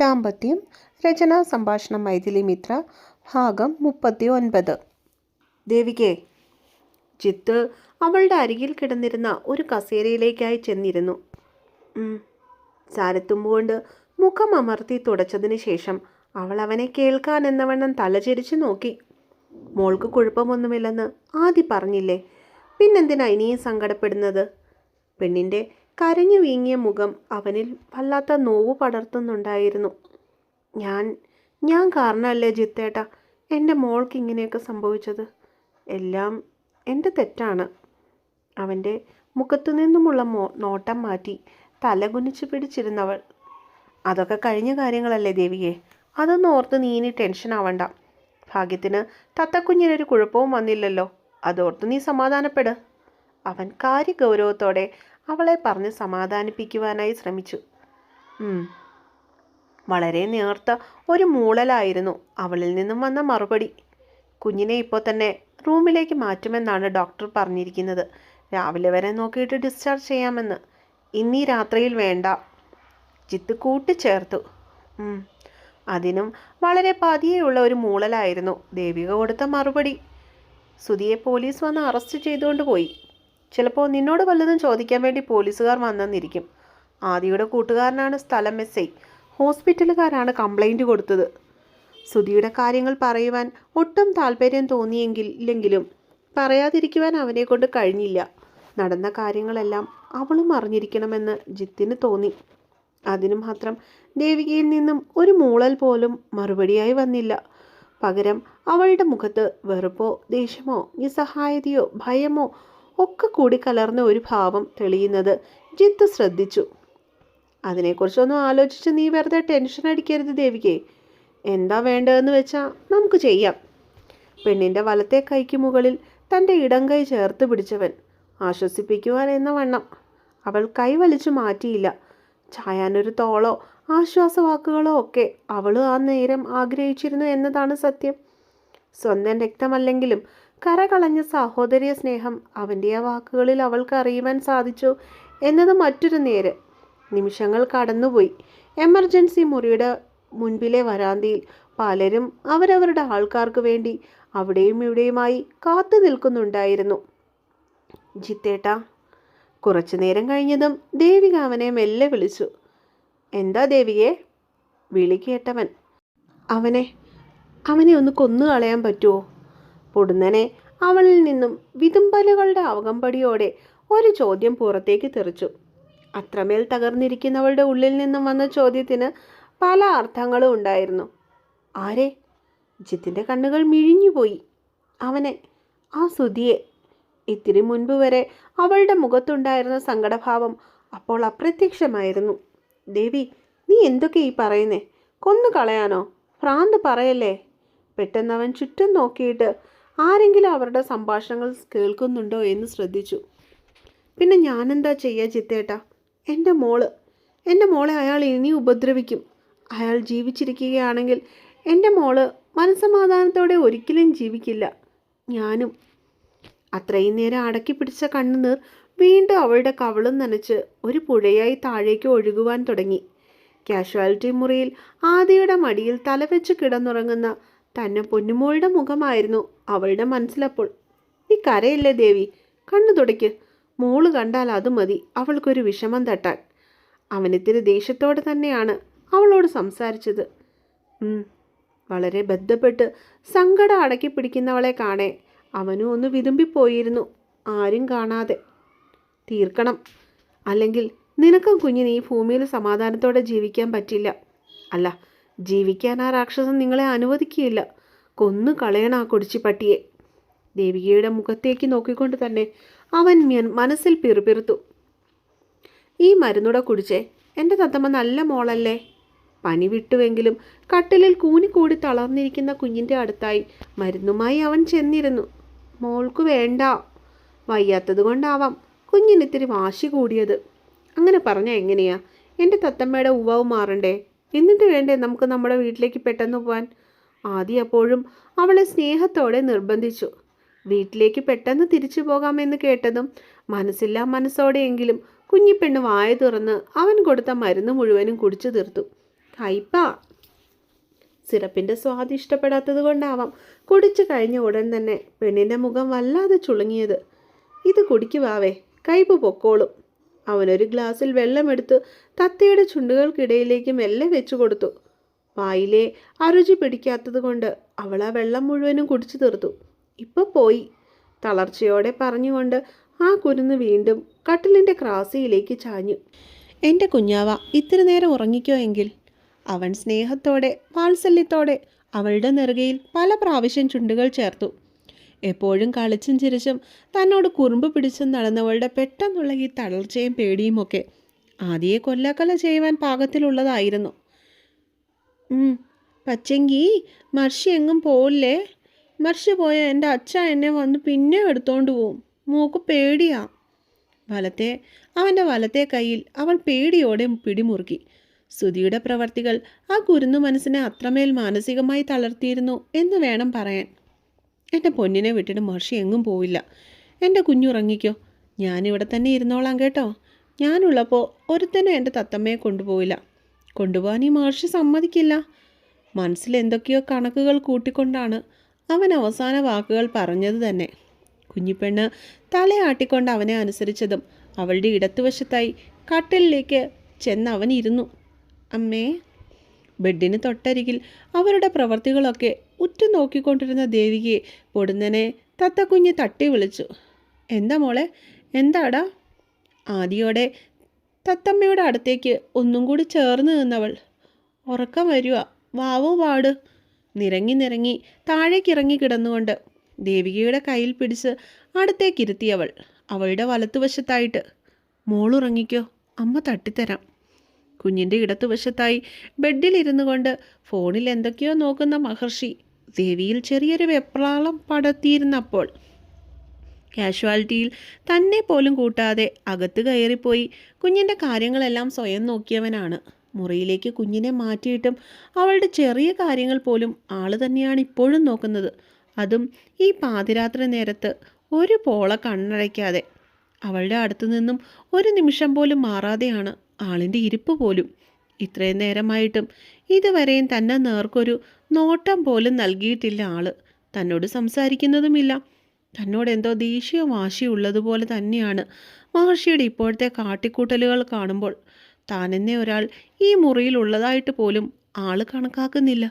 ദാമ്പത്യം രചനാ സംഭാഷണം മൈഥിലി മിത്ര ഭാഗം മുപ്പത്തി ഒൻപത് ദേവികേ ചിത്ത് അവളുടെ അരികിൽ കിടന്നിരുന്ന ഒരു കസേരയിലേക്കായി ചെന്നിരുന്നു. ചാരത്തുമ്പുകൊണ്ട് മുഖം അമർത്തി തുടച്ചതിന് ശേഷം അവൾ അവനെ കേൾക്കാൻ എന്നവണ്ണം തലചെരിച്ചു നോക്കി. മോൾക്ക് കുഴപ്പമൊന്നുമില്ലെന്ന് ആദ്യ പറഞ്ഞില്ലേ? പിന്നെന്തിനാ ഇനിയും സങ്കടപ്പെടുന്നത്? പെണ്ണിന്റെ കരഞ്ഞു വീങ്ങിയ മുഖം അവനിൽ വല്ലാത്ത നോവ് പടർത്തുന്നുണ്ടായിരുന്നു. ഞാൻ ഞാൻ കാരണമല്ലേ ജിത്തേട്ട? എന്റെ മോൾക്ക് ഇങ്ങനെയൊക്കെ സംഭവിച്ചത്. എല്ലാം എന്റെ തെറ്റാണ്. അവന്റെ മുഖത്തു നിന്നുമുള്ള മോ നോട്ടം മാറ്റി തലകുനിച്ച് പിടിച്ചിരുന്നവൾ. അതൊക്കെ കഴിഞ്ഞ കാര്യങ്ങളല്ലേ ദേവിയെ അതൊന്നും ഓർത്ത് നീ ഇനി ടെൻഷൻ ആവണ്ട. ഭാഗ്യത്തിന് തത്തക്കുഞ്ഞിനൊരു കുഴപ്പവും വന്നില്ലല്ലോ. അതോർത്ത് നീ സമാധാനപ്പെട്. അവൻ കാര്യഗൗരവത്തോടെ അവളെ പറഞ്ഞ് സമാധാനിപ്പിക്കുവാനായി ശ്രമിച്ചു. വളരെ നേർത്ത ഒരു മൂളലായിരുന്നു അവളിൽ നിന്നും വന്ന മറുപടി. കുഞ്ഞിനെ ഇപ്പോൾ തന്നെ റൂമിലേക്ക് മാറ്റുമെന്നാണ് ഡോക്ടർ പറഞ്ഞിരിക്കുന്നത്. രാവിലെ വരെ നോക്കിയിട്ട് ഡിസ്ചാർജ് ചെയ്യാമെന്ന്. ഇന്നീ രാത്രിയിൽ വേണ്ട. ജിത്ത് കൂട്ടിച്ചേർത്തു. അതിനും വളരെ പതിയെയുള്ള ഒരു മൂളലായിരുന്നു. ദേവിക കൊടുത്ത മറുപടി. സുധിയെ പോലീസ് വന്ന് അറസ്റ്റ് ചെയ്തുകൊണ്ട് പോയി. ചിലപ്പോൾ നിന്നോട് വല്ലതും ചോദിക്കാൻ വേണ്ടി പോലീസുകാർ വന്നെന്നിരിക്കും. ആദിയുടെ കൂട്ടുകാരനാണ് സ്ഥലം എസ് ഐ. ഹോസ്പിറ്റലുകാരാണ് കംപ്ലൈന്റ് കൊടുത്തത്. സുധിയുടെ കാര്യങ്ങൾ പറയുവാൻ ഒട്ടും താല്പര്യം തോന്നിയെങ്കിൽ ഇല്ലെങ്കിലും പറയാതിരിക്കുവാൻ അവനെ കൊണ്ട് കഴിഞ്ഞില്ല. നടന്ന കാര്യങ്ങളെല്ലാം അവളും അറിഞ്ഞിരിക്കണമെന്ന് ജിത്തിന് തോന്നി. അതിനു മാത്രം ദേവികയിൽ നിന്നും ഒരു മൂളൽ പോലും മറുപടിയായി വന്നില്ല. പകരം അവളുടെ മുഖത്ത് വെറുപ്പോ ദേഷ്യമോ നിസ്സഹായതയോ ഭയമോ ഒക്കെ കൂടി കലർന്ന ഒരു ഭാവം തെളിയുന്നത് ജിത്തു ശ്രദ്ധിച്ചു. അതിനെക്കുറിച്ചൊന്നും ആലോചിച്ച് നീ വെറുതെ ടെൻഷൻ അടിക്കരുത് ദേവികെ. എന്താ വേണ്ടതെന്ന് വെച്ചാൽ നമുക്ക് ചെയ്യാം. പെണ്ണിന്റെ വലത്തെ കൈക്ക് മുകളിൽ തന്റെ ഇടം കൈ ചേർത്ത് പിടിച്ചവൻ ആശ്വസിപ്പിക്കുവാൻ എന്ന വണ്ണം. അവൾ കൈ വലിച്ചു മാറ്റിയില്ല. ചായാനൊരു തോളോ ആശ്വാസവാക്കുകളോ ഒക്കെ അവൾ ആ നേരം ആഗ്രഹിച്ചിരുന്നു എന്നതാണ് സത്യം. സ്വന്തം രക്തമല്ലെങ്കിലും കരകളഞ്ഞ സഹോദരിയ സ്നേഹം അവന്റെ ആ വാക്കുകളിൽ അവൾക്ക് അറിയുവാൻ സാധിച്ചു എന്നത് മറ്റൊരു നേര്. നിമിഷങ്ങൾ കടന്നുപോയി. എമർജൻസി മുറിയുടെ മുൻപിലെ വരാന്തയിൽ പലരും അവരവരുടെ ആൾക്കാർക്ക് വേണ്ടി അവിടെയും ഇവിടെയുമായി കാത്തു നിൽക്കുന്നുണ്ടായിരുന്നു. ജിത്തേട്ട കുറച്ചു നേരം കഴിഞ്ഞതും ദേവിക അവനെ മെല്ലെ വിളിച്ചു. എന്താ ദേവിയെ വിളി കേട്ടവൻ. അവനെ അവനെ ഒന്ന് കൊന്നു കളയാൻ പറ്റുമോ പൊടുന്നനെ അവളിൽ നിന്നും വിതുമ്പലുകളുടെ അവകമ്പടിയോടെ ഒരു ചോദ്യം പുറത്തേക്ക് തെറിച്ചു. അത്രമേൽ തകർന്നിരിക്കുന്നവളുടെ ഉള്ളിൽ നിന്നും വന്ന ചോദ്യത്തിന് പല അർത്ഥങ്ങളും ഉണ്ടായിരുന്നു. ആരെ? ജിത്തിന്റെ കണ്ണുകൾ മിഴിഞ്ഞുപോയി. അവനെ ആ സുധിയെ. ഇത്തിരി മുൻപ് വരെ അവളുടെ മുഖത്തുണ്ടായിരുന്ന സങ്കടഭാവം അപ്പോൾ അപ്രത്യക്ഷമായിരുന്നു. ദേവി നീ എന്തൊക്കെ ഈ പറയുന്നേ? കൊന്നു കളയാനോ ഭ്രാന്ത് പറയല്ലേ? പെട്ടെന്ന് അവൻ ചുറ്റും നോക്കിയിട്ട് ആരെങ്കിലും അവരുടെ സംഭാഷണങ്ങൾ കേൾക്കുന്നുണ്ടോ എന്ന് ശ്രദ്ധിച്ചു. പിന്നെ ഞാനെന്താ ചെയ്യുക ചിത്തേട്ടാ? എന്റെ മോൾ എന്റെ മോളെ അയാൾ ഇനി ഉപദ്രവിക്കും. അയാൾ ജീവിച്ചിരിക്കുകയാണെങ്കിൽ എന്റെ മോൾ മനസമാധാനത്തോടെ ഒരിക്കലും ജീവിക്കില്ല. ഞാനും. അത്രയും നേരം അടക്കി പിടിച്ച കണ്ണുനീർ വീണ്ടും അവളുടെ കവളും നനച്ച് ഒരു പുഴയായി താഴേക്ക് ഒഴുകുവാൻ തുടങ്ങി. കാഷ്വാലിറ്റി മുറിയിൽ ആദിയുടെ മടിയിൽ തലവെച്ച് കിടന്നുറങ്ങുന്ന തന്നെ പൊന്നുമോളുടെ മുഖമായിരുന്നു അവളുടെ മനസ്സിലപ്പോൾ. നീ കരയില്ലേ ദേവി? കണ്ണു തുടയ്ക്ക്. മോൾ കണ്ടാൽ അത് മതി. അവൾക്കൊരു വിഷമം തട്ടാൻ. അവനിത്തിരി ദേഷ്യത്തോടെ തന്നെയാണ് അവളോട് സംസാരിച്ചത്. വളരെ ബന്ധപ്പെട്ട് സങ്കടം അടക്കി പിടിക്കുന്നവളെ കാണേ. അവനും ഒന്ന് വിതുമ്പിപ്പോയിരുന്നു. ആരും കാണാതെ. തീർക്കണം. അല്ലെങ്കിൽ നിനക്കും കുഞ്ഞിന് ഈ ഭൂമിയിൽ സമാധാനത്തോടെ ജീവിക്കാൻ പറ്റില്ല. അല്ല ജീവിക്കാൻ ആ രാക്ഷസം നിങ്ങളെ അനുവദിക്കുകയില്ല. കൊന്നു കളയണ ആ കൊടിച്ചിപ്പട്ടിയെ. ദേവികയുടെ മുഖത്തേക്ക് നോക്കിക്കൊണ്ട് തന്നെ അവൻ മനസ്സിൽ പിറുപിറുത്തു ഈ മരുന്നുട കുടിച്ചേ എന്റെ തത്തമ്മ നല്ല മോളല്ലേ? പനി വിട്ടുവെങ്കിലും കട്ടിലിൽ കൂനിക്കൂടി തളർന്നിരിക്കുന്ന കുഞ്ഞിന്റെ അടുത്തായി മരുന്നുമായി അവൻ ചെന്നിരുന്നു. മോൾക്ക് വേണ്ട. വയ്യാത്തത് കൊണ്ടാവാം. കുഞ്ഞിനിത്തിരി വാശി കൂടിയത്. അങ്ങനെ പറഞ്ഞാൽ എങ്ങനെയാ? എന്റെ തത്തമ്മയുടെ ഉവാവ് മാറണ്ടേ? എന്നിട്ട് വേണ്ടേ നമുക്ക് നമ്മുടെ വീട്ടിലേക്ക് പെട്ടെന്ന് പോവാൻ? ആദ്യം അപ്പോഴും അവളെ സ്നേഹത്തോടെ നിർബന്ധിച്ചു. വീട്ടിലേക്ക് പെട്ടെന്ന് തിരിച്ചു പോകാമെന്ന് കേട്ടതും മനസ്സില്ലാ മനസ്സോടെയെങ്കിലും കുഞ്ഞിപ്പെണ്ണ് വായ തുറന്ന് അവൻ കൊടുത്ത മരുന്ന് മുഴുവനും കുടിച്ചു തീർത്തു. കയ്പ. സിറപ്പിന്റെ സ്വാദ് ഇഷ്ടപ്പെടാത്തത് കൊണ്ടാവാം കുടിച്ചു കഴിഞ്ഞ ഉടൻ തന്നെ പെണ്ണിന്റെ മുഖം വല്ലാതെ ചുളുങ്ങിയത്. ഇത് കുടിക്കുവാവേ കയ്പ് പൊക്കോളും. അവനൊരു ഗ്ലാസ്സിൽ വെള്ളമെടുത്ത് തത്തയുടെ ചുണ്ടുകൾക്കിടയിലേക്ക് മെല്ലെ വെച്ചു കൊടുത്തു. വായിലെ അരുചി പിടിക്കാത്തത് കൊണ്ട് അവൾ ആ വെള്ളം മുഴുവനും കുടിച്ചു തീർത്തു. ഇപ്പൊ പോയി. തളർച്ചയോടെ പറഞ്ഞുകൊണ്ട് ആ കുരുന്ന് വീണ്ടും കട്ടിലിന്റെ ക്രാസിയിലേക്ക് ചാഞ്ഞു. എന്റെ കുഞ്ഞാവ ഇത്ര നേരം ഉറങ്ങിക്കോ എങ്കിൽ. അവൻ സ്നേഹത്തോടെ വാത്സല്യത്തോടെ അവളുടെ നെറുകയിൽ പല പ്രാവശ്യം ചുണ്ടുകൾ ചേർത്തു. എപ്പോഴും കളിച്ചും ചിരിച്ചും തന്നോട് കുറുമ്പ് പിടിച്ചും നടന്നവളുടെ പെട്ടെന്നുള്ള ഈ തളർച്ചയും പേടിയുമൊക്കെ ആദ്യയെ കൊല്ലക്കൊല ചെയ്യുവാൻ പാകത്തിലുള്ളതായിരുന്നു. പച്ചെങ്കി മർഷി എങ്ങും പോവില്ലേ? മർഷി പോയ എന്റെ അച്ഛ എന്നെ വന്ന് പിന്നെ എടുത്തോണ്ട് പോവും. മൂക്ക് പേടിയാ. വലത്തെ അവന്റെ വലത്തെ കയ്യിൽ അവൾ പേടിയോടെ പിടിമുറുക്കി. സുധിയുടെ പ്രവർത്തികൾ ആ കുരുന്നു മനസ്സിനെ അത്രമേൽ മാനസികമായി തളർത്തിയിരുന്നു എന്ന് വേണം പറയാൻ. എന്റെ പൊന്നിനെ വിട്ടിട്ട് മർഷി എങ്ങും പോവില്ല. എന്റെ കുഞ്ഞുറങ്ങിക്കോ. ഞാനിവിടെ തന്നെ ഇരുന്നോളാം കേട്ടോ. ഞാനുള്ളപ്പോൾ ഒരുത്തനും എന്റെ തത്തമ്മയെ കൊണ്ടുപോവില്ല. കൊണ്ടുപോകാൻ ഈ മഹർഷി സമ്മതിക്കില്ല. മനസ്സിൽ എന്തൊക്കെയോ കണക്കുകൾ കൂട്ടിക്കൊണ്ടാണ് അവൻ അവസാന വാക്കുകൾ പറഞ്ഞത് തന്നെ. കുഞ്ഞിപ്പെണ്ണ് തലയാട്ടിക്കൊണ്ട് അവനെ അനുസരിച്ചതും അവളുടെ ഇടത്തുവശത്തായി കട്ടിലിലേക്ക് ചെന്ന് അവൻ ഇരുന്നു. അമ്മേ ബെഡിന് തൊട്ടരികിൽ അവരുടെ പ്രവർത്തികളൊക്കെ ഉറ്റുനോക്കിക്കൊണ്ടിരുന്ന ദേവികയെ പൊടുന്നനെ തത്തക്കുഞ്ഞ് തട്ടി വിളിച്ചു. എന്താ മോളെ? എന്താടാ? ആദിയോടെ തത്തമ്മയുടെ അടുത്തേക്ക് ഒന്നും കൂടി ചേർന്ന് നിന്നവൾ ഉറക്കം വരുക വാവോ പാട്. നിരങ്ങി നിരങ്ങി താഴേക്കിറങ്ങി കിടന്നുകൊണ്ട് ദേവികയുടെ കയ്യിൽ പിടിച്ച് അടുത്തേക്കിരുത്തിയവൾ അവളുടെ വലത്തുവശത്തായിട്ട് മോളുറങ്ങിക്കോ അമ്മ തട്ടിത്തരാം. കുഞ്ഞിന്റെ ഇടത്തുവശത്തായി ബെഡിലിരുന്നു കൊണ്ട് ഫോണിൽ എന്തൊക്കെയോ നോക്കുന്ന മഹർഷി ദേവിയിൽ ചെറിയൊരു വെപ്രാളം പടർത്തിയിരുന്നപ്പോൾ കാഷ്വാലിറ്റിയിൽ തന്നെ പോലും കൂട്ടാതെ അകത്ത് കയറിപ്പോയി. കുഞ്ഞിന്റെ കാര്യങ്ങളെല്ലാം സ്വയം നോക്കിയവനാണ്. മുറിയിലേക്ക് കുഞ്ഞിനെ മാറ്റിയിട്ടും അവളുടെ ചെറിയ കാര്യങ്ങൾ പോലും ആൾ തന്നെയാണ് ഇപ്പോഴും നോക്കുന്നത്. അതും ഈ പാതിരാത്രി നേരത്ത് ഒരു പോള കണ്ണടയ്ക്കാതെ. അവളുടെ അടുത്തു നിന്നും ഒരു നിമിഷം പോലും മാറാതെയാണ് ആളിന്റെ ഇരിപ്പ് പോലും. ഇത്രയും നേരമായിട്ടും ഇതുവരെയും തന്നെ നേർക്കൊരു നോട്ടം പോലും നൽകിയിട്ടില്ല ആൾ. തന്നോട് സംസാരിക്കുന്നതുമില്ല. തന്നോട് എന്തോ ദേഷ്യ വാശിയുള്ളതുപോലെ തന്നെയാണ് മഹർഷിയുടെ ഇപ്പോഴത്തെ കാട്ടിക്കൂട്ടലുകൾ കാണുമ്പോൾ. താനെന്നെ ഒരാൾ ഈ മുറിയിൽ ഉള്ളതായിട്ട് പോലും ആൾ കണക്കാക്കുന്നില്ല.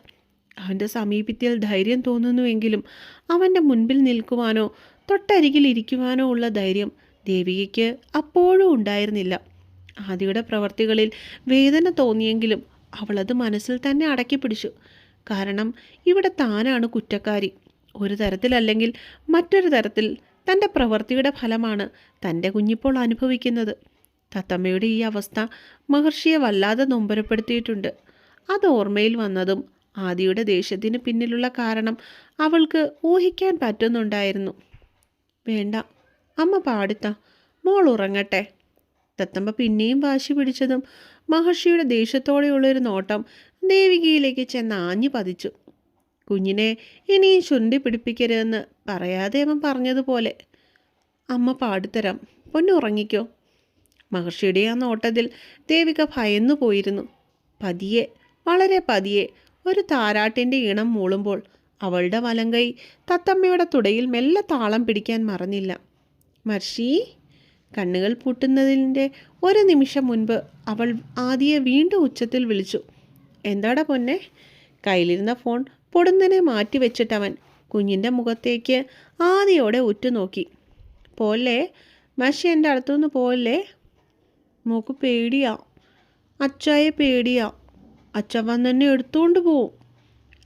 അവന്റെ സമീപത്തിൽ ധൈര്യം തോന്നുന്നുവെങ്കിലും അവന്റെ മുൻപിൽ നിൽക്കുവാനോ തൊട്ടരികിൽ ഇരിക്കുവാനോ ഉള്ള ധൈര്യം ദേവികയ്ക്ക് അപ്പോഴും ഉണ്ടായിരുന്നില്ല. ആദിയുടെ പ്രവർത്തികളിൽ വേദന തോന്നിയെങ്കിലും അവളത് മനസ്സിൽ തന്നെ അടക്കി പിടിച്ചു കാരണം ഇവിടെ താനാണ് കുറ്റക്കാരി. ഒരു തരത്തിലല്ലെങ്കിൽ മറ്റൊരു തരത്തിൽ തന്റെ പ്രവൃത്തിയുടെ ഫലമാണ് തന്റെ കുഞ്ഞിപ്പോൾ അനുഭവിക്കുന്നത്. തത്തമ്മയുടെ ഈ അവസ്ഥ മഹർഷിയെ വല്ലാതെ നൊമ്പരപ്പെടുത്തിയിട്ടുണ്ട്. അത് ഓർമ്മയിൽ വന്നതും ആദിയുടെ ദേഷ്യത്തിന് പിന്നിലുള്ള കാരണം അവൾക്ക് ഊഹിക്കാൻ പറ്റുന്നുണ്ടായിരുന്നു. വേണ്ട അമ്മ പാടുത്ത മോൾ ഉറങ്ങട്ടെ. തത്തമ്മ പിന്നെയും വാശി പിടിച്ചതും മഹർഷിയുടെ ദേഷ്യത്തോടെയുള്ളൊരു നോട്ടം ദേവികയിലേക്ക് ചെന്ന് ആഞ്ഞു പതിച്ചു. കുഞ്ഞിനെ ഇനിയും ചുണ്ടി പിടിപ്പിക്കരുതെന്ന് പറയാതെ അവൻ പറഞ്ഞതുപോലെ. അമ്മ പാടിത്തരാം. പൊന്നുറങ്ങിക്കോ മഹർഷിയുടെ ആ നോട്ടത്തിൽ ദേവിക ഭയന്നു പോയിരുന്നു. പതിയെ വളരെ പതിയെ ഒരു താരാട്ടിന്റെ ഇണം മൂളുമ്പോൾ അവളുടെ വലങ്കൈ തത്തമ്മയുടെ തുടയിൽ മെല്ലെ താളം പിടിക്കാൻ മറന്നില്ല. മർഷി കണ്ണുകൾ പൂട്ടുന്നതിന്റെ ഒരു നിമിഷം മുൻപ് അവൾ ആദിയെ വീണ്ടും ഉച്ചത്തിൽ വിളിച്ചു. എന്താടാ പൊന്നെ? കയ്യിലിരുന്ന ഫോൺ പൊടുന്നനെ മാറ്റിവെച്ചിട്ടവൻ കുഞ്ഞിന്റെ മുഖത്തേക്ക് ആദിയോടെ ഉറ്റുനോക്കി. പോല്ലേ? മഷി എന്റെ അടുത്തുനിന്ന് പോലേ മോക്ക് പേടിയാ. അച്ചായെ പേടിയാ. അച്ഛൻ വന്നെന്നെ എടുത്തുകൊണ്ട് പോവും.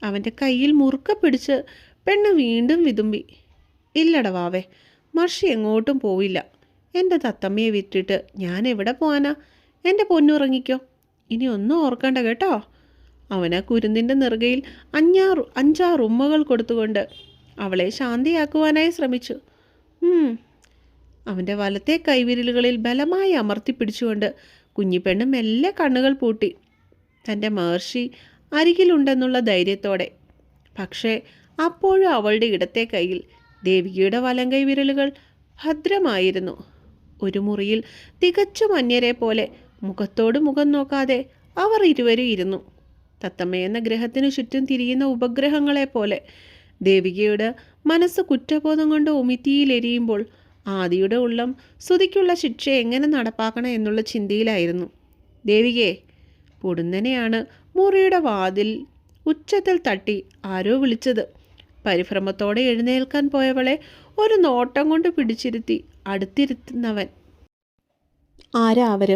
അവന്റെ കയ്യിൽ മുറുക്ക പിടിച്ച് പെണ്ണ് വീണ്ടും വിതുമ്പി. ഇല്ലടവാവേ മർഷി എങ്ങോട്ടും പോവില്ല. എന്റെ തത്തമ്മയെ വിറ്റിട്ട് ഞാൻ എവിടെ പോവാനാ? എന്റെ പൊന്നുറങ്ങിക്കോ. ഇനി ഒന്നും ഓർക്കണ്ട കേട്ടോ. അവൻ ആ കുരുന്നിന്റെ നെറുകയിൽ അഞ്ഞാറ് അഞ്ചാറ് ഉമ്മകൾ കൊടുത്തുകൊണ്ട് അവളെ ശാന്തിയാക്കുവാനായി ശ്രമിച്ചു. അവന്റെ വലത്തെ കൈവിരലുകളിൽ ബലമായി അമർത്തി പിടിച്ചുകൊണ്ട് കുഞ്ഞിപ്പെണ്ണ് മെല്ലെ കണ്ണുകൾ പൂട്ടി. തന്റെ മഹർഷി അരികിലുണ്ടെന്നുള്ള ധൈര്യത്തോടെ. പക്ഷേ അപ്പോഴും അവളുടെ ഇടത്തെ കൈയിൽ ദേവികയുടെ വലം കൈവിരലുകൾ ഭദ്രമായിരുന്നു. ഒരു മുറിയിൽ തികച്ചും അന്യരെ പോലെ മുഖത്തോട് മുഖം നോക്കാതെ അവർ ഇരുവരും ഇരുന്നു. തത്തമ്മ എന്ന ഗ്രഹത്തിനു ചുറ്റും തിരിയുന്ന ഉപഗ്രഹങ്ങളെ പോലെ. ദേവികയുടെ മനസ്സ് കുറ്റബോധം കൊണ്ട് ഒമിത്തിയിലെരിയുമ്പോൾ ആദിയുടെ ഉള്ളം സ്തുതിക്കുള്ള ശിക്ഷ എങ്ങനെ നടപ്പാക്കണം എന്നുള്ള ചിന്തയിലായിരുന്നു. ദേവികയെ പൊടുന്നനെയാണ് മുറിയുടെ വാതിൽ ഉച്ചത്തിൽ തട്ടി ആരോ വിളിച്ചത്. പരിഭ്രമത്തോടെ എഴുന്നേൽക്കാൻ പോയവളെ ഒരു നോട്ടം കൊണ്ട് പിടിച്ചിരുത്തി അടുത്തിരുത്തുന്നവൻ. ആരാ അവർ?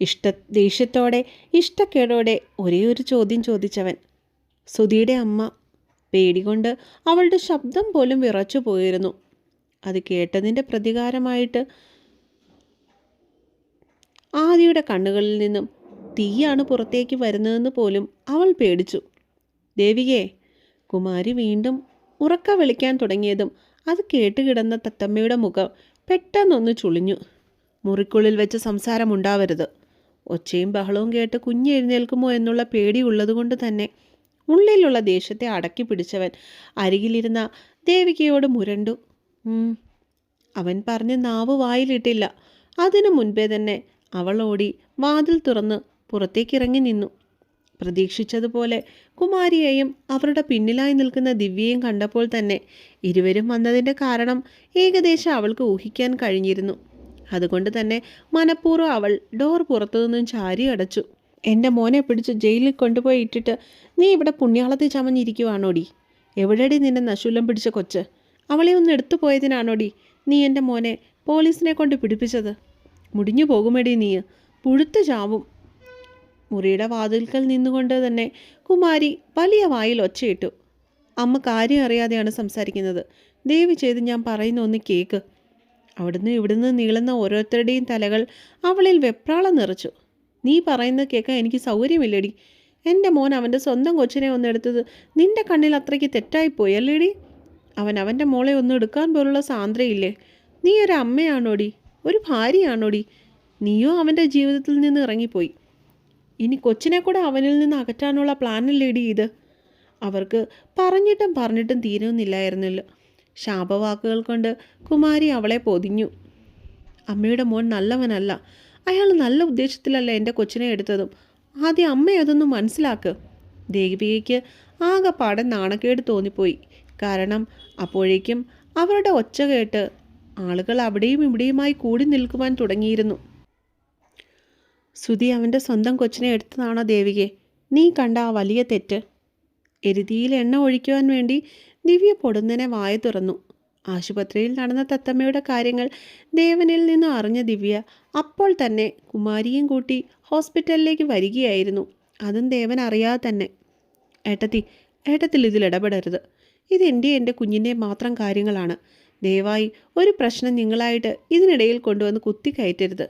ഇഷ്ട ദേഷ്യത്തോടെ ഇഷ്ടക്കേടോടെ ഒരേ ഒരു ചോദ്യം ചോദിച്ചവൻ. സുധിയുടെ അമ്മ പേടികൊണ്ട് അവളുടെ ശബ്ദം പോലും വിറച്ചു പോയിരുന്നു. അത് കേട്ടതിന്റെ പ്രതികാരമായിട്ട് ആദിയുടെ കണ്ണുകളിൽ നിന്നും തീയാണ് പുറത്തേക്ക് വരുന്നതെന്ന് പോലും അവൾ പേടിച്ചു. ദേവികയെ കുമാരി വീണ്ടും ഉറക്ക വിളിക്കാൻ തുടങ്ങിയതും അത് കേട്ടുകിടന്ന തത്തമ്മയുടെ മുഖം പെട്ടെന്നൊന്ന് ചുളിഞ്ഞു. മുറിക്കുള്ളിൽ വെച്ച് സംസാരമുണ്ടാവരുത്. ഒച്ചയും ബഹളവും കേട്ട് കുഞ്ഞ് എഴുന്നേൽക്കുമോ എന്നുള്ള പേടി ഉള്ളതുകൊണ്ട് തന്നെ ഉള്ളിലുള്ള ദേഷ്യത്തെ അടക്കി പിടിച്ചവൻ അരികിലിരുന്ന ദേവികയോട് മുരണ്ടു. അവൻ പറഞ്ഞ് നാവ് വായിലിട്ടില്ല. അതിനു മുൻപേ തന്നെ അവൾ ഓടി വാതിൽ തുറന്ന് പുറത്തേക്കിറങ്ങി നിന്നു. പ്രതീക്ഷിച്ചതുപോലെ കുമാരിയെയും അവരുടെ പിന്നിലായി നിൽക്കുന്ന ദിവ്യയും കണ്ടപ്പോൾ തന്നെ ഇരുവരും വന്നതിന്റെ കാരണം ഏകദേശം അവൾക്ക് ഊഹിക്കാൻ കഴിഞ്ഞിരുന്നു. അതുകൊണ്ട് തന്നെ മനഃപൂർവം അവൾ ഡോർ പുറത്തുനിന്നും ചാരി അടച്ചു. എന്റെ മോനെ പിടിച്ച് ജയിലിൽ കൊണ്ടുപോയി ഇട്ടിട്ട് നീ ഇവിടെ പുണ്യാളത്തിൽ ചമഞ്ഞിരിക്കുവാണോടി? എവിടെടി നിന്നെ നശൂലം പിടിച്ച കൊച്ച്? അവളെ ഒന്ന് എടുത്തു പോയതിനാണോടി നീ എന്റെ മോനെ പോലീസിനെ കൊണ്ട് പിടിപ്പിച്ചത്? മുടിഞ്ഞു പോകുമെടി നീ. പുഴുത്ത് ചാവും. മുറിയുടെ വാതിൽക്കൽ നിന്നുകൊണ്ട് തന്നെ കുമാരി വലിയ വായിൽ ഒച്ചയിട്ടു. അമ്മ കാര്യം അറിയാതെയാണ് സംസാരിക്കുന്നത്. ദയവ് ചെയ്ത് ഞാൻ പറയുന്ന ഒന്ന് കേക്ക്. അവിടുന്ന് ഇവിടുന്ന് നീളുന്ന ഓരോരുത്തരുടെയും തലകൾ അവളിൽ വെപ്രാളം നിറച്ചു. നീ പറയുന്നത് കേൾക്കാൻ എനിക്ക് സൗകര്യമില്ലടി. എന്റെ മോൻ അവന്റെ സ്വന്തം കൊച്ചിനെ ഒന്നെടുത്തത് നിന്റെ കണ്ണിൽ അത്രയ്ക്ക് തെറ്റായിപ്പോയി അല്ലേടി? അവൻ അവന്റെ മോളെ ഒന്നും എടുക്കാൻ പോലുള്ള സാന്ദ്രയില്ലേ? നീ ഒരു അമ്മയാണോടി? ഒരു ഭാര്യയാണോടി? നീയോ അവന്റെ ജീവിതത്തിൽ നിന്ന് ഇറങ്ങിപ്പോയി. ഇനി കൊച്ചിനെ കൂടെ അവനിൽ നിന്ന് അകറ്റാനുള്ള പ്ലാനല്ലേടി ഇത്? അവർക്ക് പറഞ്ഞിട്ടും പറഞ്ഞിട്ടും തീരുന്നില്ലായിരുന്നല്ലോ. ശാപവാക്കുകൾ കൊണ്ട് കുമാരി അവളെ പൊതിഞ്ഞു. അമ്മയുടെ മോൻ നല്ലവനല്ല. അയാൾ നല്ല ഉദ്ദേശത്തിലല്ല എന്റെ കൊച്ചിനെ എടുത്തതും. ആദ്യം അമ്മ അതൊന്നും മനസ്സിലാക്ക്. ദേവികയ്ക്ക് ആകെപ്പാടെ നാണക്കേട് തോന്നിപ്പോയി. കാരണം അപ്പോഴേക്കും അവരുടെ ഒച്ച കേട്ട് ആളുകൾ അവിടെയും ഇവിടെയുമായി കൂടി നിൽക്കുവാൻ തുടങ്ങിയിരുന്നു. സുധി അവന്റെ സ്വന്തം കൊച്ചിനെ എടുത്തതാണോ ദേവികെ? നീ കണ്ട ആ വലിയ തെറ്റ്. എരുതിയിൽ എണ്ണ ഒഴിക്കുവാൻ വേണ്ടി ദിവ്യ പൊടുന്നനെ വായ തുറന്നു. ആശുപത്രിയിൽ നടന്ന തത്തമ്മയുടെ കാര്യങ്ങൾ ദേവനിൽ നിന്ന് അറിഞ്ഞ ദിവ്യ അപ്പോൾ തന്നെ കുമാരിയും കൂട്ടി ഹോസ്പിറ്റലിലേക്ക് വരികയായിരുന്നു. അതും ദേവൻ അറിയാതെ തന്നെ. ഏട്ടത്തി ഏട്ടത്തിൽ ഇതിൽ ഇടപെടരുത്. ഇത് എന്റെ എന്റെ കുഞ്ഞിന്റെ മാത്രം കാര്യങ്ങളാണ്. ദയവായി ഒരു പ്രശ്നം നിങ്ങളായിട്ട് ഇതിനിടയിൽ കൊണ്ടുവന്ന് കുത്തിക്കയറ്റരുത്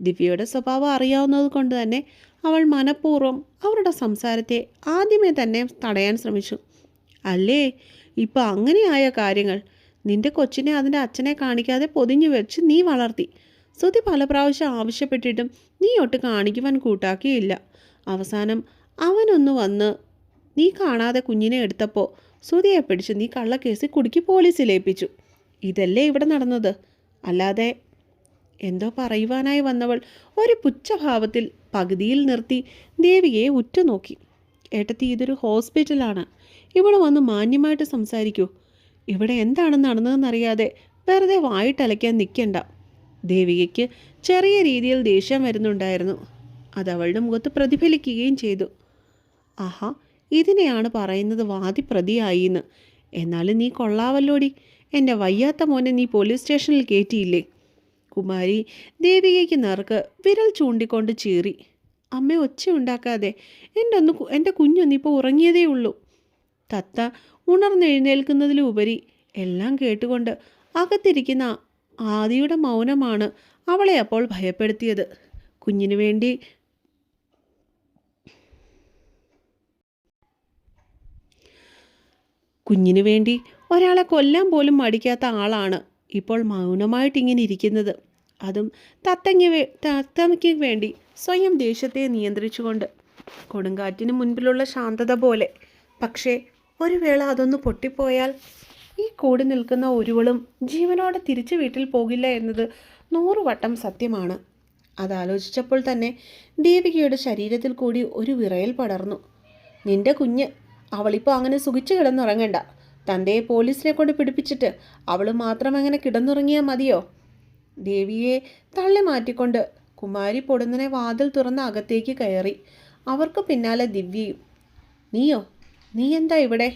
ദിവ്യയുടെ സ്വഭാവം അറിയാവുന്നത് കൊണ്ട് തന്നെ അവൾ മനഃപൂർവം അവരുടെ സംസാരത്തെ ആദ്യമേ തന്നെ തടയാൻ ശ്രമിച്ചു. അല്ലേ? ഇപ്പം അങ്ങനെയായ കാര്യങ്ങൾ നിന്റെ കൊച്ചിനെ അതിന്റെ അച്ഛനെ കാണിക്കാതെ പൊതിഞ്ഞു വെച്ച് നീ വളർത്തി. ശ്രുതി പല പ്രാവശ്യം ആവശ്യപ്പെട്ടിട്ടും നീ ഒട്ട് കാണിക്കുവാൻ കൂട്ടാക്കിയില്ല. അവസാനം അവനൊന്ന് വന്ന് നീ കാണാതെ കുഞ്ഞിനെ എടുത്തപ്പോൾ ശ്രുതിയെ പിടിച്ച് നീ കള്ളക്കേസിൽ കുടുക്കി പോലീസിൽ ഏൽപ്പിച്ചു. ഇതല്ലേ ഇവിടെ നടന്നത്? അല്ലാതെ എന്തോ പറയുവാനായി വന്നവൾ ഒരു പുച്ഛഭാവത്തിൽ പകുതിയിൽ നിർത്തി ദേവിയെ ഉറ്റുനോക്കി. ഏട്ടത്തി ഇതൊരു ഹോസ്പിറ്റലാണ്. ഇവിടെ വന്ന് മാന്യമായിട്ട് സംസാരിക്കൂ. ഇവിടെ എന്താണ് നടന്നതെന്നറിയാതെ വെറുതെ വായിട്ടലയ്ക്കാൻ നിൽക്കണ്ട ദേവികയ്ക്ക് ചെറിയ രീതിയിൽ ദേഷ്യം വരുന്നുണ്ടായിരുന്നു. അത് അവളുടെ മുഖത്ത് പ്രതിഫലിക്കുകയും ചെയ്തു. ആഹാ ഇതിനെയാണ് പറയുന്നത് വാദി പ്രതിയായി എന്ന് എന്നാലും നീ കൊള്ളാവല്ലോടി. എന്റെ വയ്യാത്ത മോനെ നീ പോലീസ് സ്റ്റേഷനിൽ കയറ്റിയില്ലേ കുമാരി ദേവികയ്ക്ക് നേർക്ക് വിരൽ ചൂണ്ടിക്കൊണ്ട് ചീറി. അമ്മ ഒച്ച ഉണ്ടാക്കാതെ എന്റെ ഒന്ന് എന്റെ കുഞ്ഞൊന്നിപ്പോൾ ഉറങ്ങിയതേ ഉള്ളൂ തത്ത ഉണർന്നെഴുന്നേൽക്കുന്നതിലുപരി എല്ലാം കേട്ടുകൊണ്ട് അകത്തിരിക്കുന്ന ആദിയുടെ മൗനമാണ് അവളെ അപ്പോൾ ഭയപ്പെടുത്തിയത്. കുഞ്ഞിനു വേണ്ടി കുഞ്ഞിനു വേണ്ടി ഒരാളെ കൊല്ലാൻ പോലും മടിക്കാത്ത ആളാണ് ഇപ്പോൾ മൗനമായിട്ട് ഇങ്ങനെ ഇരിക്കുന്നത്. അതും തത്തങ്ങ വേ തത്തമ്മയ്ക്ക് വേണ്ടി സ്വയം ദേഷ്യത്തെ നിയന്ത്രിച്ചുകൊണ്ട് കൊടുങ്കാറ്റിന് മുൻപിലുള്ള ശാന്തത പോലെ. പക്ഷേ ഒരു വേള അതൊന്ന് പൊട്ടിപ്പോയാൽ ഈ കൂടി നിൽക്കുന്ന ഒരുവളും ജീവനോടെ തിരിച്ചു വീട്ടിൽ പോകില്ല എന്നത് നൂറുവട്ടം സത്യമാണ്. അതാലോചിച്ചപ്പോൾ തന്നെ ദേവികയുടെ ശരീരത്തിൽ കൂടി ഒരു വിറയൽ പടർന്നു. നിന്റെ കുഞ്ഞ് അവളിപ്പോൾ അങ്ങനെ സുഖിച്ചു കിടന്നുറങ്ങണ്ട. തന്തയെ പോലീസിനെ കൊണ്ട് പിടിപ്പിച്ചിട്ട് അവൾ മാത്രം അങ്ങനെ കിടന്നുറങ്ങിയാൽ മതിയോ? ദേവിയെ തള്ളി മാറ്റിക്കൊണ്ട് കുമാരി പൊടുന്നനെ വാതിൽ തുറന്ന് അകത്തേക്ക് കയറി. അവർക്ക് പിന്നാലെ ദിവ്യയും നീയോ നീ എന്താ ഇവിടെ?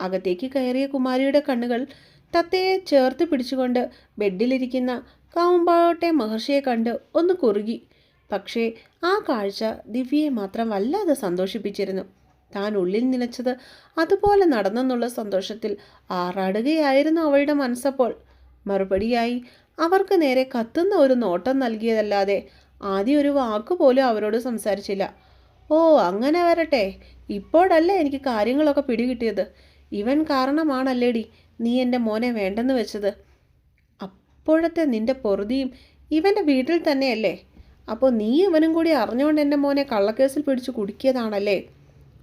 അകത്തേക്ക് കയറിയ കുമാരിയുടെ കണ്ണുകൾ തത്തയെ ചേർത്ത് പിടിച്ചുകൊണ്ട് ബെഡിലിരിക്കുന്ന കാവുമ്പാട്ടെ മഹർഷിയെ കണ്ട് ഒന്ന് കുറുകി. പക്ഷേ ആ കാഴ്ച ദിവ്യയെ മാത്രം വല്ലാതെ സന്തോഷിപ്പിച്ചിരുന്നു. താൻ ഉള്ളിൽ നിലച്ചത് അതുപോലെ നടന്നെന്നുള്ള സന്തോഷത്തിൽ ആറാടുകയായിരുന്നു അവളുടെ മനസ്സപ്പോൾ. മറുപടിയായി അവർക്ക് നേരെ കത്തുന്ന ഒരു നോട്ടം നൽകിയതല്ലാതെ ആദ്യം ഒരു വാക്ക് പോലും അവരോട് സംസാരിച്ചില്ല. ഓ അങ്ങനെ വരട്ടെ. ഇപ്പോഴല്ലേ എനിക്ക് കാര്യങ്ങളൊക്കെ പിടികിട്ടിയത്. ഇവൻ കാരണമാണല്ലേടി നീ എന്റെ മോനെ വേണ്ടെന്ന് വെച്ചത്. അപ്പോഴത്തെ നിന്റെ പൊറുതിയും ഇവന്റെ വീട്ടിൽ തന്നെയല്ലേ? അപ്പോൾ നീ ഇവനും കൂടി അറിഞ്ഞുകൊണ്ട് എന്റെ മോനെ കള്ളക്കേസിൽ പിടിച്ച് കുടുക്കിയതാണല്ലേ?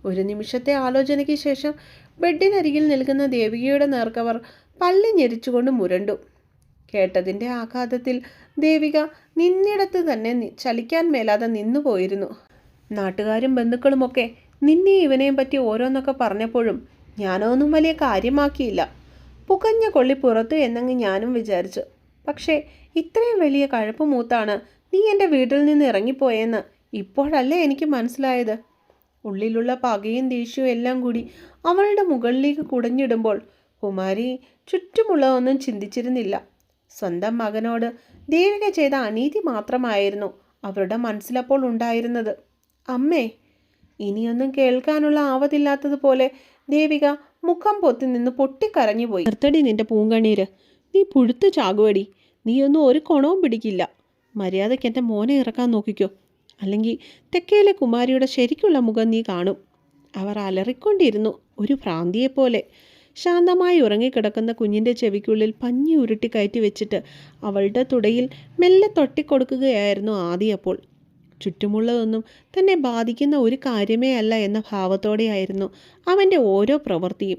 ഒരു നിമിഷത്തെ ആലോചനയ്ക്ക് ശേഷം ബെഡിനരികിൽ നിൽക്കുന്ന ദേവികയുടെ നേർക്കവർ പല്ലി ഞെരിച്ചുകൊണ്ട് മുരണ്ടു. കേട്ടതിന്റെ ആഘാതത്തിൽ ദേവിക നിന്നിടത്ത് തന്നെ ചലിക്കാൻ മേലാതെ നിന്നുപോയിരുന്നു. നാട്ടുകാരും ബന്ധുക്കളുമൊക്കെ നിന്നെ ഇവനെയും പറ്റി ഓരോന്നൊക്കെ പറഞ്ഞപ്പോഴും ഞാനൊന്നും വലിയ കാര്യമാക്കിയില്ല. പുകഞ്ഞ കൊള്ളി പുറത്തു എന്നങ്ങ് ഞാനും വിചാരിച്ചു. പക്ഷേ ഇത്രയും വലിയ കഴപ്പ് മൂത്താണ് നീ എന്റെ വീട്ടിൽ നിന്ന് ഇറങ്ങിപ്പോയെന്ന് ഇപ്പോഴല്ലേ എനിക്ക് മനസ്സിലായത്? ഉള്ളിലുള്ള പകയും ദേഷ്യവും എല്ലാം കൂടി അവളുടെ മുകളിലേക്ക് കുടഞ്ഞിടുമ്പോൾ കുമാരി ചുറ്റുമുള്ളതൊന്നും ചിന്തിച്ചിരുന്നില്ല. സ്വന്തം മകനോട് ദേവിക ചെയ്ത അനീതി മാത്രമായിരുന്നു അവരുടെ മനസ്സിലപ്പോൾ ഉണ്ടായിരുന്നത്. അമ്മേ ഇനിയൊന്നും കേൾക്കാനുള്ള ആവതില്ലാത്തതുപോലെ ദേവിക മുഖം പൊത്തി നിന്ന് പൊട്ടിക്കരഞ്ഞുപോയി. നിർത്തടി നിന്റെ പൂങ്കണ്ണീര്. നീ പുഴുത്തു ചാകുവടി. നീയൊന്നും ഒരു കൊണവും പിടിക്കില്ല. മര്യാദയ്ക്ക് എന്റെ മോനെ ഇറക്കാൻ നോക്കിക്കോ. അല്ലെങ്കിൽ തെക്കേലെ കുമാരിയുടെ ശരിക്കുള്ള മുഖം നീ കാണും. അവർ അലറിക്കൊണ്ടിരുന്നു ഒരു ഭ്രാന്തിയെപ്പോലെ. ശാന്തമായി ഉറങ്ങിക്കിടക്കുന്ന കുഞ്ഞിന്റെ ചെവിക്കുള്ളിൽ പഞ്ഞി ഉരുട്ടി കയറ്റി വെച്ചിട്ട് അവളുടെ തുടയിൽ മെല്ലെ തൊട്ടിക്കൊടുക്കുകയായിരുന്നു ആദി അപ്പോൾ. ചുറ്റുമുള്ളതൊന്നും തന്നെ ബാധിക്കുന്ന ഒരു കാര്യമേ അല്ല എന്ന ഭാവത്തോടെയായിരുന്നു അവന്റെ ഓരോ പ്രവൃത്തിയും.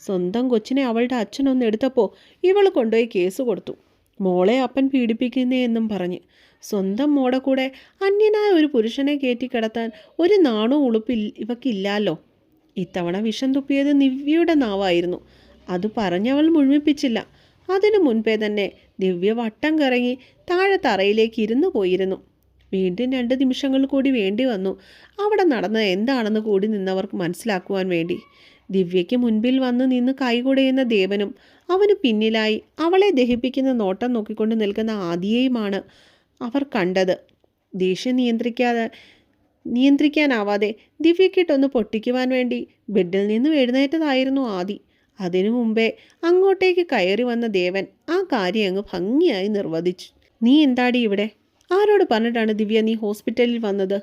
സ്വന്തം കൊച്ചിനെ അവളുടെ അച്ഛനൊന്ന് എടുത്തപ്പോൾ ഇവൾ കൊണ്ടുപോയി കേസ് കൊടുത്തു. മോളെ അപ്പൻ പീഡിപ്പിക്കുന്നേ എന്നും പറഞ്ഞ്. സ്വന്തം മോടെ കൂടെ അന്യനായ ഒരു പുരുഷനെ കയറ്റി കിടത്താൻ ഒരു നാണോ ഉളുപ്പിൽ ഇവക്കില്ലാലോ? ഇത്തവണ വിഷം തുപ്പിയത് നിവ്യയുടെ നാവായിരുന്നു. അത് പറഞ്ഞവൾ മുഴുമിപ്പിച്ചില്ല. അതിനു മുൻപേ തന്നെ ദിവ്യ വട്ടം കറങ്ങി താഴെ തറയിലേക്ക് ഇരുന്നു പോയിരുന്നു. വീണ്ടും രണ്ട് നിമിഷങ്ങൾ കൂടി വേണ്ടി വന്നു. അവിടെ നടന്നത് എന്താണെന്ന് കൂടി നിന്നവർക്ക് മനസ്സിലാക്കുവാൻ വേണ്ടി. ദിവ്യയ്ക്ക് മുൻപിൽ വന്ന് നിന്ന് കൈകുടയുന്ന ദേവനും അവന് പിന്നിലായി അവളെ ദഹിപ്പിക്കുന്ന നോട്ടം നോക്കിക്കൊണ്ട് നിൽക്കുന്ന ആദിയെയുമാണ് അവർ കണ്ടത്. ദേഷ്യം നിയന്ത്രിക്കാതെ നിയന്ത്രിക്കാനാവാതെ ദിവ്യക്കിട്ടൊന്ന് പൊട്ടിക്കുവാൻ വേണ്ടി ബെഡിൽ നിന്നും എഴുന്നേറ്റതായിരുന്നു ആദി. അതിനു മുമ്പേ അങ്ങോട്ടേക്ക് കയറി വന്ന ദേവൻ ആ കാര്യം അങ്ങ് ഭംഗിയായി നിർവഹിച്ചു നീ എന്താടി ഇവിടെ? ആരോട് പറഞ്ഞിട്ടാണ് ദിവ്യ നീ ഹോസ്പിറ്റലിൽ വന്നത്?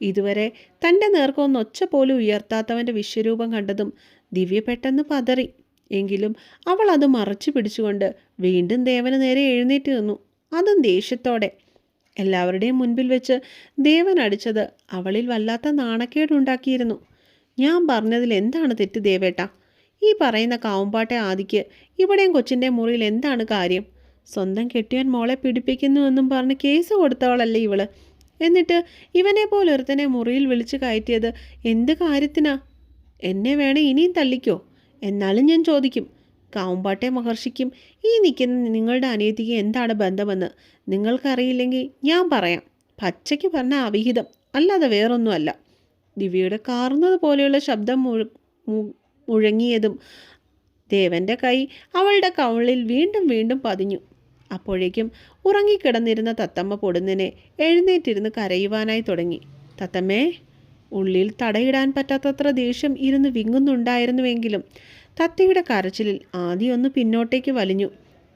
ഇതുവരെ തന്റെ നേർക്കൊന്ന് ഒച്ച പോലും ഉയർത്താത്തവന്റെ വിശ്വരൂപം കണ്ടതും ദിവ്യ പെട്ടെന്ന് പതറി. എങ്കിലും അവൾ അത് മറച്ചു പിടിച്ചുകൊണ്ട് വീണ്ടും ദേവന് നേരെ എഴുന്നേറ്റ് നിന്നു. അതും ദേഷ്യത്തോടെ. എല്ലാവരുടെയും മുൻപിൽ വെച്ച് ദേവൻ അടിച്ചത് അവളിൽ വല്ലാത്ത നാണക്കേടുണ്ടാക്കിയിരുന്നു. ഞാൻ പറഞ്ഞതിൽ എന്താണ് തെറ്റ് ദേവേട്ട? ഈ പറയുന്ന കാവുമ്പാട്ടെ ആദിക്ക് ഇവിടെയും കൊച്ചിന്റെ മുറിയിൽ എന്താണ് കാര്യം? സ്വന്തം കെട്ടിയാൻ മോളെ പിടിപ്പിക്കുന്നുവെന്നും പറഞ്ഞ് കേസ് കൊടുത്തവളല്ലേ ഇവൾ. എന്നിട്ട് ഇവനെ പോലൊരുത്തനെ മുറിയിൽ വിളിച്ചു കയറ്റിയത് എന്ത് കാര്യത്തിനാ? എന്നെ വേണേ ഇനിയും തല്ലിക്കോ എന്നാലും ഞാൻ ചോദിക്കും. കാവുമ്പാട്ടെ മഹർഷിക്കും ഈ നിൽക്കുന്ന നിങ്ങളുടെ അനിയത്തിക്ക് എന്താണ് ബന്ധമെന്ന്? നിങ്ങൾക്കറിയില്ലെങ്കിൽ ഞാൻ പറയാം. പച്ചയ്ക്ക് പറഞ്ഞ അവിഹിതം അല്ലാതെ വേറൊന്നുമല്ല. ദിവ്യയുടെ കാർന്നത് പോലെയുള്ള ശബ്ദം മുഴ മുഴങ്ങിയതും ദേവന്റെ കൈ അവളുടെ കവളിൽ വീണ്ടും വീണ്ടും പതിഞ്ഞു. അപ്പോഴേക്കും ഉറങ്ങിക്കിടന്നിരുന്ന തത്തമ്മ പൊടുന്നനെ എഴുന്നേറ്റിരുന്ന് കരയുവാനായി തുടങ്ങി. തത്തമ്മേ ഉള്ളിൽ തടയിടാൻ പറ്റാത്തത്ര ദേഷ്യം ഇരുന്ന് വിങ്ങുന്നുണ്ടായിരുന്നുവെങ്കിലും തത്തയുടെ കരച്ചിലിൽ ആദ്യം ഒന്ന് പിന്നോട്ടേക്ക് വലിഞ്ഞു.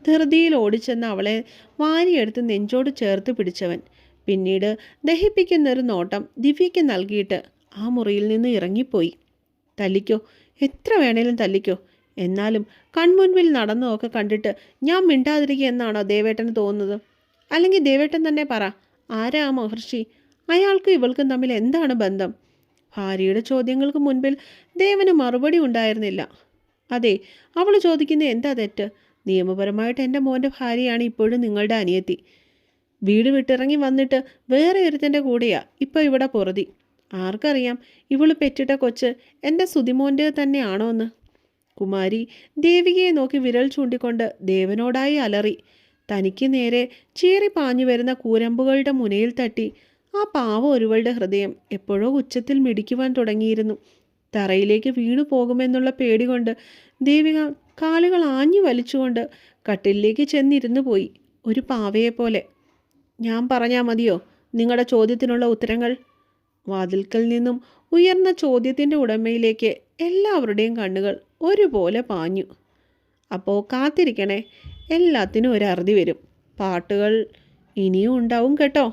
ധൃതിയിൽ ഓടിച്ചെന്ന് അവളെ വാരിയെടുത്ത് നെഞ്ചോട് ചേർത്ത് പിടിച്ചവൻ. പിന്നീട് ദഹിപ്പിക്കുന്നൊരു നോട്ടം ദിവ്യയ്ക്ക് നൽകിയിട്ട് ആ മുറിയിൽ നിന്ന് ഇറങ്ങിപ്പോയി. തല്ലിക്കോ? എത്ര വേണേലും തല്ലിക്കോ? എന്നാലും കൺമുൻപിൽ നടന്നതൊക്കെ കണ്ടിട്ട് ഞാൻ മിണ്ടാതിരിക്കുക എന്നാണോ ദേവേട്ടന് തോന്നുന്നത്? അല്ലെങ്കിൽ ദേവേട്ടൻ തന്നെ പറ ആരാ മഹർഷി? അയാൾക്കും ഇവൾക്കും തമ്മിൽ എന്താണ് ബന്ധം? ഭാര്യയുടെ ചോദ്യങ്ങൾക്ക് മുൻപിൽ ദേവന് മറുപടി ഉണ്ടായിരുന്നില്ല. അതെ അവൾ ചോദിക്കുന്ന എന്താ തെറ്റ്? നിയമപരമായിട്ട് എന്റെ മോന്റെ ഭാര്യയാണ് ഇപ്പോഴും നിങ്ങളുടെ അനിയത്തി. വീട് വിട്ടിറങ്ങി വന്നിട്ട് വേറെ ഒരുത്തന്റെ കൂടെയാ ഇപ്പോൾ ഇവിടെ പൊറുതി. ആർക്കറിയാം ഇവൾ പെറ്റിട്ട കൊച്ച് എന്റെ സുതിമോന്റെ തന്നെയാണോ എന്ന്. കുമാരി ദേവികയെ നോക്കി വിരൽ ചൂണ്ടിക്കൊണ്ട് ദേവനോടായി അലറി. തനിക്ക് നേരെ ചീറി പാഞ്ഞു വരുന്ന കൂരമ്പുകളുടെ മുനയിൽ തട്ടി ആ പാവ ഒരുവളുടെ ഹൃദയം എപ്പോഴോ ഉച്ചത്തിൽ മിടിക്കുവാൻ തുടങ്ങിയിരുന്നു. തറയിലേക്ക് വീണു പോകുമെന്നുള്ള പേടി കൊണ്ട് ദേവിക കാലുകൾ ആഞ്ഞു വലിച്ചുകൊണ്ട് കട്ടിലിലേക്ക് ചെന്നിരുന്നു പോയി ഒരു പാവയെപ്പോലെ. ഞാൻ പറഞ്ഞാൽ മതിയോ നിങ്ങളുടെ ചോദ്യത്തിനുള്ള ഉത്തരങ്ങൾ? വാതിൽക്കൽ നിന്നും ഉയർന്ന ചോദ്യത്തിന്റെ ഉടമയിലേക്ക് എല്ലാവരുടെയും കണ്ണുകൾ ഒരുപോലെ പാഞ്ഞു. അപ്പോൾ കാത്തിരിക്കണേ. എല്ലാത്തിനും ഒരു അറുതി വരും. പാട്ടുകൾ ഇനിയും ഉണ്ടാവും കേട്ടോ.